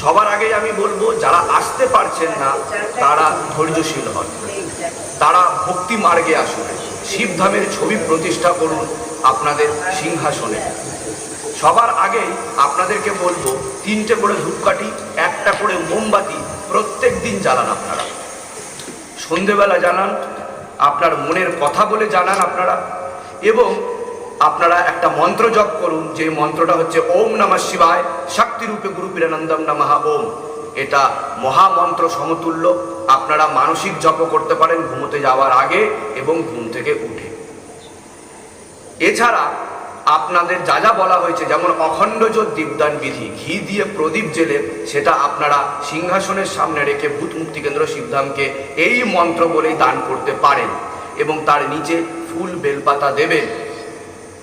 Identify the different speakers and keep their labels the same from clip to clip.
Speaker 1: সবার আগেই আমি বলব, যারা আসতে পারছেন না, তারা ধৈর্যশীল হন। তারা ভক্তি মার্গে আসুন। শিবধামের ছবি প্রতিষ্ঠা করুন আপনাদের সিংহাসনে। সবার আগেই আপনাদেরকে বলব, তিনটে করে ধূপকাঠি, একটা করে মোমবাতি প্রত্যেক দিন জ্বালান আপনারা। সন্ধেবেলা জানান, আপনার মনের কথা বলে জানান আপনারা। এবং আপনারা একটা মন্ত্র জপ করুন, যে মন্ত্রটা হচ্ছে ওম নমঃ শিবায় শক্তিরূপে গুরু বীরানন্দম নমঃ ওম। এটা মহামন্ত্র সমতুল্য, আপনারা মানসিক জপ করতে পারেন ঘুমোতে যাওয়ার আগে এবং ঘুম থেকে উঠে। এছাড়া আপনাদের যা যা বলা হয়েছে, যেমন অখণ্ডজ দীপদান বিধি, ঘি দিয়ে প্রদীপ জেলে সেটা আপনারা সিংহাসনের সামনে রেখে ভূত মুক্তি কেন্দ্র সিদ্ধামকে এই মন্ত্র বলেই দান করতে পারেন এবং তার নিচে ফুল বেলপাতা দেবেন।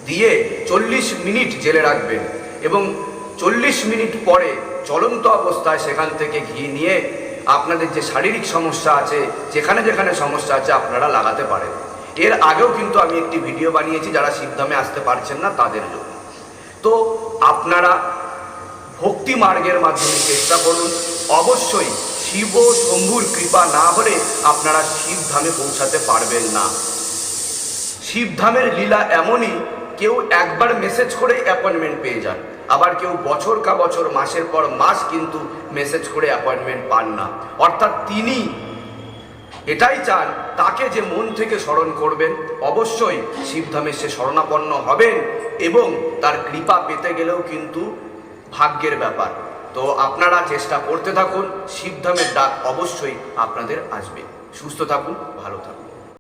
Speaker 1: দিয়ে চল্লিশ মিনিট জেলে রাখবেন এবং চল্লিশ মিনিট পরে চলন্ত অবস্থায় সেখান থেকে ঘি নিয়ে আপনাদের যে শারীরিক সমস্যা আছে, যেখানে যেখানে সমস্যা আছে আপনারা লাগাতে পারেন। এর আগেও কিন্তু আমি একটি ভিডিও বানিয়েছি, যারা সিদ্ধামে আসতে পারছেন না তাদের জন্য। তো আপনারা ভক্তি মার্গের মাধ্যমে চেষ্টা করুন। অবশ্যই শিব শম্ভুর কৃপা না হলে আপনারা শিবধামে পৌঁছাতে পারবেন না। শিবধামের লীলা এমনই কেউ একবার মেসেজ করে অ্যাপয়েন্টমেন্ট পেয়ে যান। আবার কেউ বছর কা বছর, মাসের পর মাস কিন্তু মেসেজ করে অ্যাপয়েন্টমেন্ট পান না। অর্থাৎ তিনি এটাই চান, তাকে যে মন থেকে স্মরণ করবেন, অবশ্যই শিবধামে সে শরণাপন্ন হবেন এবং তার কৃপা পেতে গেলেও কিন্তু ভাগ্যের ব্যাপার। তো আপনারা চেষ্টা করতে থাকুন শিবধামের ডাক অবশ্যই আপনাদের আসবে। সুস্থ থাকুন, ভালো থাকুন।